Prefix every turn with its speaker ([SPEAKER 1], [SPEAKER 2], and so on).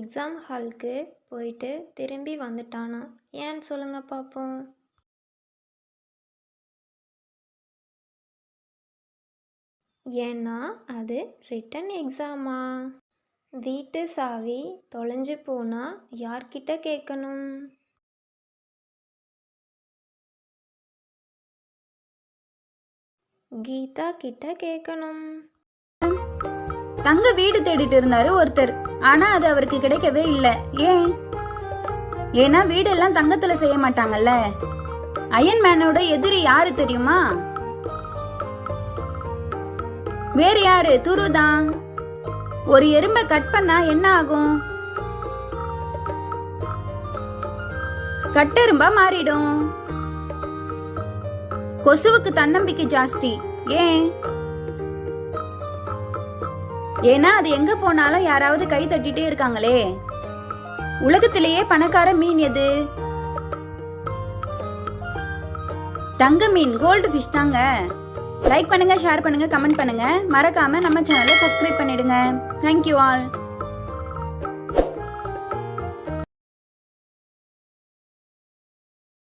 [SPEAKER 1] Exam ஹாலுக்கு போயிட்டு திரும்பி வந்துட்டானா? ஏன்னு சொல்லுங்க பார்ப்போம் ஏன்னா அது ரிட்டன் எக்ஸாமா வீட்டு சாவி தொலைஞ்சு போனா யார்கிட்ட கேட்கணும்? கீதா கிட்ட கேட்கணும்.
[SPEAKER 2] தங்க வீடு தேடிட்டு இருந்தாரு ஒருத்தர். ஆனா அது அவருக்கு கிடைக்கவே இல்ல. ஏன்? ஏன்னா வீடெல்லாம் தங்கத்துல செய்ய மாட்டாங்கல்ல. அயன் மேனோட எதிரி யாரு தெரியுமா? வேற யாரு? துருதான் ஒரு எறும்பை கட் பண்ணா என்ன ஆகும்? கட்டெரும்பா மாறிடும். கொசுவுக்கு தன்னம்பிக்கை ஜாஸ்தி. ஏன்? ஏன்னா அது எங்க போனாலும் யாராவது கை தட்டிட்டே இருக்காங்களே. உலகத்திலேயே பணக்கார மீன் எது? தங்க மீன் கோல்டு ஃபிஷ் தாங்க. லைக் பண்ணுங்க ஷேர் பண்ணுங்க கமெண்ட் பண்ணுங்க. மறக்காம நம்ம சேனலை சப்ஸ்கிரைப் பண்ணிடுங்க. Thank you all